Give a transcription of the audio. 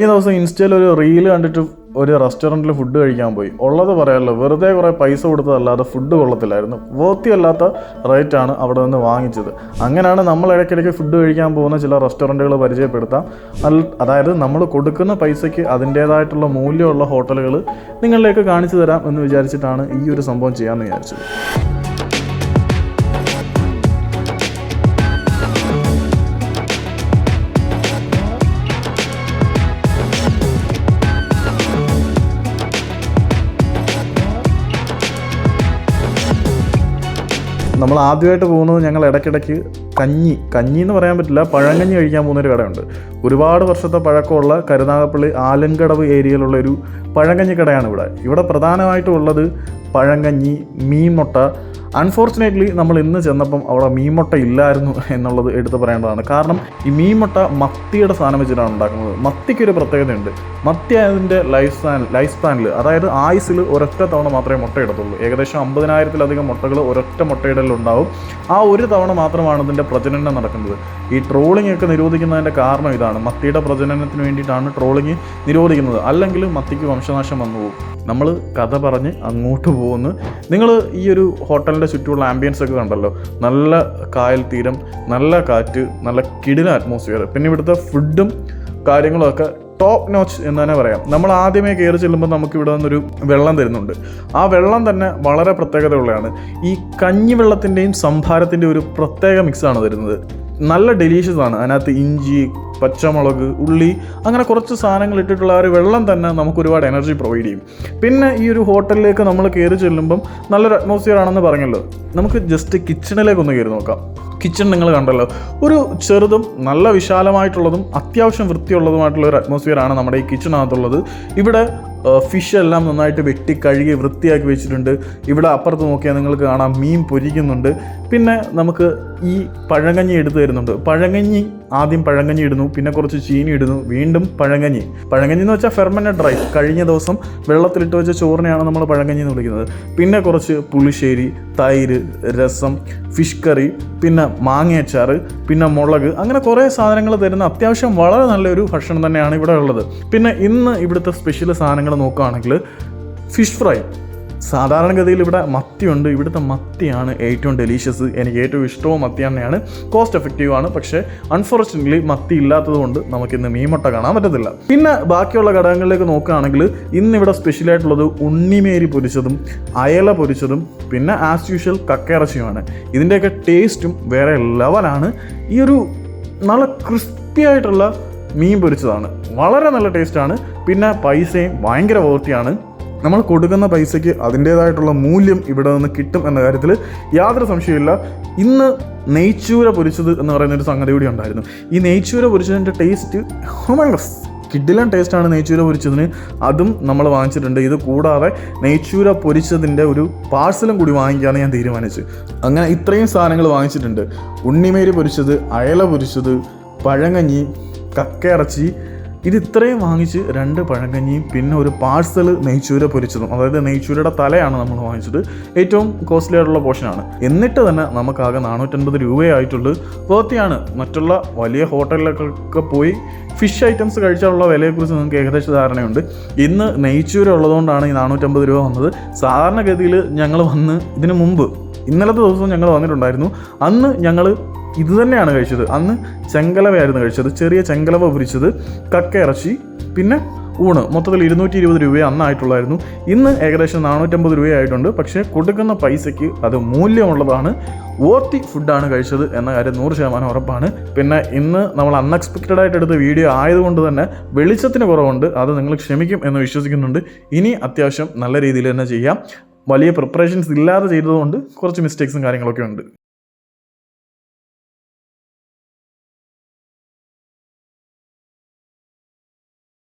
ഈ ദിവസം ഇൻസ്റ്റയിൽ ഒരു റീൽ കണ്ടിട്ട് ഒരു റെസ്റ്റോറന്റിൽ ഫുഡ് കഴിക്കാൻ പോയി. ഉള്ളത് പറയാമല്ലോ വെറുതെ കുറേ പൈസ കൊടുത്തതല്ലാതെ ഫുഡ് കൊള്ളത്തില്ലായിരുന്നു. വോത്തിയല്ലാത്ത റേറ്റാണ് അവിടെ നിന്ന് വാങ്ങിച്ചത്. അങ്ങനെയാണ് നമ്മൾ ഇടയ്ക്കിടയ്ക്ക് ഫുഡ് കഴിക്കാൻ പോകുന്ന ചില റെസ്റ്റോറന്റുകൾ പരിചയപ്പെടുത്താം. അതായത് നമ്മൾ കൊടുക്കുന്ന പൈസയ്ക്ക് അതിന്റേതായിട്ടുള്ള മൂല്യമുള്ള ഹോട്ടലുകൾ നിങ്ങളിലേക്ക് കാണിച്ചു തരാം എന്ന് വിചാരിച്ചിട്ടാണ് ഈ ഒരു സംഭവം ചെയ്യാമെന്ന് വിചാരിച്ചത്. നമ്മൾ ആദ്യമായിട്ട് പോകുന്നത് ഞങ്ങൾ ഇടയ്ക്കിടയ്ക്ക് കഞ്ഞി. കഞ്ഞി എന്ന് പറയാൻ പറ്റില്ല പഴങ്കഞ്ഞി കഴിക്കാൻ പോകുന്നൊരു കടയുണ്ട്. ഒരുപാട് വർഷത്തെ പഴക്കമുള്ള കരുനാഗപ്പള്ളി ആലങ്കടവ് ഏരിയയിലുള്ള ഒരു പഴങ്കഞ്ഞി കടയാണ് ഇവിടെ. ഇവിടെ പ്രധാനമായിട്ടും ഉള്ളത് പഴങ്കഞ്ഞി മീൻ മുട്ട അൺഫോർച്ചുനേറ്റ്ലി നമ്മൾ ഇന്ന് ചെന്നപ്പം അവിടെ മീൻമുട്ട ഇല്ലായിരുന്നു എന്നുള്ളത് എടുത്തു പറയേണ്ടതാണ്. കാരണം ഈ മീൻമുട്ട മത്തിയുടെ സാധനം വെച്ചിട്ടാണ് ഉണ്ടാക്കുന്നത്. മത്തിക്കൊരു പ്രത്യേകതയുണ്ട്. മത്തി അതിന്റെ ലൈഫ് സ്പാൻ ലൈഫ് സ്പാനിൽ അതായത് ആയുസിൽ ഒരൊറ്റ തവണ മാത്രമേ മുട്ട മുട്ടയിടത്തുള്ളൂ ഏകദേശം അമ്പതിനായിരത്തിലധികം മുട്ടകൾ ഒരൊറ്റ മുട്ടയിടലുണ്ടാവും ആ ഒരു തവണ മാത്രമാണ് ഇതിന്റെ പ്രജനനം നടക്കുന്നത്. ഈ ട്രോളിംഗ് ഒക്കെ നിരോധിക്കുന്നതിന്റെ കാരണം ഇതാണ്. മത്തിയുടെ പ്രജനനത്തിന് വേണ്ടിയിട്ടാണ് ട്രോളിംഗ് നിരോധിക്കുന്നത്. അല്ലെങ്കിൽ മത്തിക്ക് വംശനാശം വന്നു പോകും നമ്മൾ കഥ പറഞ്ഞ് അങ്ങോട്ട് പോകുന്നു. നിങ്ങൾ ഈ ഒരു ഹോട്ടലിന്റെ ചുറ്റുമുള്ള ആംബിയൻസ് ഒക്കെ കണ്ടല്ലോ. നല്ല കായൽ തീരം നല്ല കാറ്റ് നല്ല കിടില അറ്റ്മോസ്ഫിയർ പിന്നെ ഇവിടുത്തെ ഫുഡും കാര്യങ്ങളൊക്കെ ടോപ്പ് നോച്ച് എന്ന് തന്നെ പറയാം. നമ്മൾ ആദ്യമേ കയറി ചെല്ലുമ്പോൾ നമുക്ക് ഇവിടെ നിന്നൊരു വെള്ളം തരുന്നുണ്ട്. ആ വെള്ളം തന്നെ വളരെ പ്രത്യേകതയുള്ളതാണ്. ഈ കഞ്ഞി കഞ്ഞിവെള്ളത്തിന്റെയും സംഭാരത്തിന്റെയും ഒരു പ്രത്യേക മിക്സാണ് തരുന്നത്. നല്ല ഡെലീഷ്യസ് ആണ്. അതിനകത്ത് ഇഞ്ചി പച്ചമുളക് ഉള്ളി അങ്ങനെ കുറച്ച് സാധനങ്ങൾ ഇട്ടിട്ടുള്ള ആ ഒരു വെള്ളം തന്നെ നമുക്ക് ഒരുപാട് എനർജി പ്രൊവൈഡ് ചെയ്യും. പിന്നെ ഈ ഒരു ഹോട്ടലിലേക്ക് നമ്മൾ കയറി ചെല്ലുമ്പം നല്ലൊരു അറ്റ്മോസ്ഫിയർ ആണെന്ന് പറഞ്ഞല്ലോ. നമുക്ക് ജസ്റ്റ് കിച്ചണിലേക്ക് ഒന്ന് കയറി നോക്കാം. കിച്ചൺ നിങ്ങൾ കണ്ടല്ലോ. ഒരു ചെറുതും നല്ല വിശാലമായിട്ടുള്ളതും അത്യാവശ്യം വൃത്തിയുള്ളതുമായിട്ടുള്ള ഒരു അറ്റ്മോസ്ഫിയർ ആണ് നമ്മുടെ ഈ കിച്ചണകത്തുള്ളത് ഇവിടെ ഫിഷ് എല്ലാം നന്നായിട്ട് വെട്ടി കഴുകി വൃത്തിയാക്കി വെച്ചിട്ടുണ്ട്. ഇവിടെ അപ്പുറത്ത് നോക്കിയാൽ നിങ്ങൾക്ക് കാണാം മീൻ പൊരിക്കുന്നുണ്ട്. പിന്നെ നമുക്ക് ഈ പഴങ്കഞ്ഞി എടുത്തു തരുന്നുണ്ട്. പഴങ്കഞ്ഞി ആദ്യം പഴങ്കഞ്ഞി ഇടുന്നു പിന്നെ കുറച്ച് ചീനി ഇടുന്നു വീണ്ടും പഴങ്കഞ്ഞി. പഴങ്കഞ്ഞി എന്ന് വെച്ചാൽ ഫെർമന്റഡ് റൈസ് കഴിഞ്ഞ ദിവസം വെള്ളത്തിലിട്ട് വെച്ച ചോറിനെയാണ് നമ്മൾ പഴങ്കഞ്ഞി എന്ന് വിളിക്കുന്നത്. പിന്നെ കുറച്ച് പുളിശ്ശേരി തൈര് രസം ഫിഷ് കറി പിന്നെ മാങ്ങയച്ചാർ പിന്നെ മുളക് അങ്ങനെ കുറേ സാധനങ്ങൾ തരുന്ന അത്യാവശ്യം വളരെ നല്ലൊരു ഭക്ഷണം തന്നെയാണ് ഇവിടെ ഉള്ളത്. പിന്നെ ഇന്ന് ഇവിടുത്തെ സ്പെഷ്യൽ സാധനങ്ങൾ നോക്കുകയാണെങ്കിൽ ഫിഷ് ഫ്രൈ സാധാരണഗതിയിൽ ഇവിടെ മത്തിയുണ്ട്. ഇവിടുത്തെ മത്തിയാണ് ഏറ്റവും ഡെലീഷ്യസ് എനിക്ക് ഏറ്റവും ഇഷ്ടവും മത്തി തന്നെയാണ്. കോസ്റ്റ് എഫക്റ്റീവ് ആണ്. പക്ഷേ അൺഫോർച്ചുനേറ്റ്ലി മത്തി ഇല്ലാത്തതുകൊണ്ട് നമുക്ക് ഇന്ന് മീൻമുട്ട കാണാൻ പറ്റത്തില്ല. പിന്നെ ബാക്കിയുള്ള ഘടകങ്ങളിലേക്ക് നോക്കുകയാണെങ്കിൽ ഇന്ന് ഇവിടെ സ്പെഷ്യലായിട്ടുള്ളത് ഉണ്ണിമേരി പൊരിച്ചതും അയല പൊരിച്ചതും പിന്നെ ആസ് യൂഷ്വൽ കക്കയിറച്ചിയുമാണ്. ഇതിന്റെയൊക്കെ ടേസ്റ്റും വേറെ ലെവലാണ് ഈ ഒരു നല്ല ക്രിസ്പി ആയിട്ടുള്ള മീൻ പൊരിച്ചതാണ്. വളരെ നല്ല ടേസ്റ്റാണ് പിന്നെ പൈസയും ഭയങ്കര വോർത്തിയാണ് നമ്മൾ കൊടുക്കുന്ന പൈസയ്ക്ക് അതിന്റേതായിട്ടുള്ള മൂല്യം ഇവിടെ നിന്ന് കിട്ടും എന്ന കാര്യത്തിൽ യാതൊരു സംശയമില്ല ഇന്ന് നെയ്ച്ചൂര പൊരിച്ചത് എന്ന് പറയുന്ന ഒരു സംഗതി കൂടി ഉണ്ടായിരുന്നു. ഈ നെയ്ച്ചൂര പൊരിച്ചതിന്റെ ടേസ്റ്റ് ഹൊമംഗസ് കിഡിലൻ ടേസ്റ്റാണ് നെയ്ച്ചൂര പൊരിച്ചതിന്. അതും നമ്മൾ വാങ്ങിച്ചിട്ടുണ്ട്. ഇത് കൂടാതെ നെയ്ച്ചൂര പൊരിച്ചതിന്റെ ഒരു പാഴ്സലും കൂടി വാങ്ങിക്കാമെന്ന് ഞാൻ തീരുമാനിച്ചു. അങ്ങനെ ഇത്രയും സാധനങ്ങൾ വാങ്ങിച്ചിട്ടുണ്ട്. ഉണ്ണിമേരി പൊരിച്ചത് അയല പൊരിച്ചത് പഴങ്ങഞ്ഞി കക്കയിറച്ചി ഇത് ഇത്രയും വാങ്ങിച്ച് രണ്ട് പഴങ്കഞ്ഞിയും പിന്നെ ഒരു പാഴ്സൽ നെയ്ച്ചൂര പൊരിച്ചതും. അതായത് നെയ്ച്ചൂരയുടെ തലയാണ് നമ്മൾ വാങ്ങിച്ചത്. ഏറ്റവും കോസ്റ്റ്ലി ആയിട്ടുള്ള പോർഷനാണ് എന്നിട്ട് തന്നെ നമുക്കാകെ നാനൂറ്റൻപത് രൂപയായിട്ടുള്ളൂ വേർത്തിയാണ് മറ്റുള്ള വലിയ ഹോട്ടലിലൊക്കെ പോയി ഫിഷ് ഐറ്റംസ് കഴിച്ചാലുള്ള വിലയെക്കുറിച്ച് നിങ്ങൾക്ക് ഏകദേശ ധാരണയുണ്ട്. ഇന്ന് നെയ്ച്ചൂര ഉള്ളതുകൊണ്ടാണ് ഈ നാനൂറ്റമ്പത് രൂപ വന്നത്. സാധാരണഗതിയിൽ ഞങ്ങൾ വന്ന് ഇതിനു മുമ്പ് ഇന്നലത്തെ ദിവസം ഞങ്ങൾ വന്നിട്ടുണ്ടായിരുന്നു. അന്ന് ഞങ്ങൾ ഇത് തന്നെയാണ് കഴിച്ചത്. അന്ന് ചെങ്കലവയായിരുന്നു കഴിച്ചത്. ചെറിയ ചെങ്കലവ പൊരിച്ചത് കക്ക ഇറച്ചി പിന്നെ ഊണ്. മൊത്തത്തിൽ ഇരുന്നൂറ്റി ഇരുപത് രൂപ അന്നായിട്ടുള്ളായിരുന്നു. ഇന്ന് ഏകദേശം നാനൂറ്റമ്പത് രൂപയായിട്ടുണ്ട് പക്ഷേ കൊടുക്കുന്ന പൈസയ്ക്ക് അത് മൂല്യമുള്ളതാണ്. ഓർത്തി ഫുഡാണ് കഴിച്ചത് എന്ന കാര്യം നൂറ് ശതമാനം ഉറപ്പാണ്. പിന്നെ ഇന്ന് നമ്മൾ അൺഎക്സ്പെക്റ്റഡ് ആയിട്ട് എടുത്ത വീഡിയോ ആയതുകൊണ്ട് തന്നെ വെളിച്ചത്തിന് കുറവുണ്ട്. അത് നിങ്ങൾ ക്ഷമിക്കും എന്ന് വിശ്വസിക്കുന്നുണ്ട്. ഇനി അത്യാവശ്യം നല്ല രീതിയിൽ തന്നെ ചെയ്യാം. വലിയ പ്രിപ്പറേഷൻസ് ഇല്ലാതെ ചെയ്തതുകൊണ്ട് കുറച്ച് മിസ്റ്റേക്സും കാര്യങ്ങളൊക്കെ ഉണ്ട്.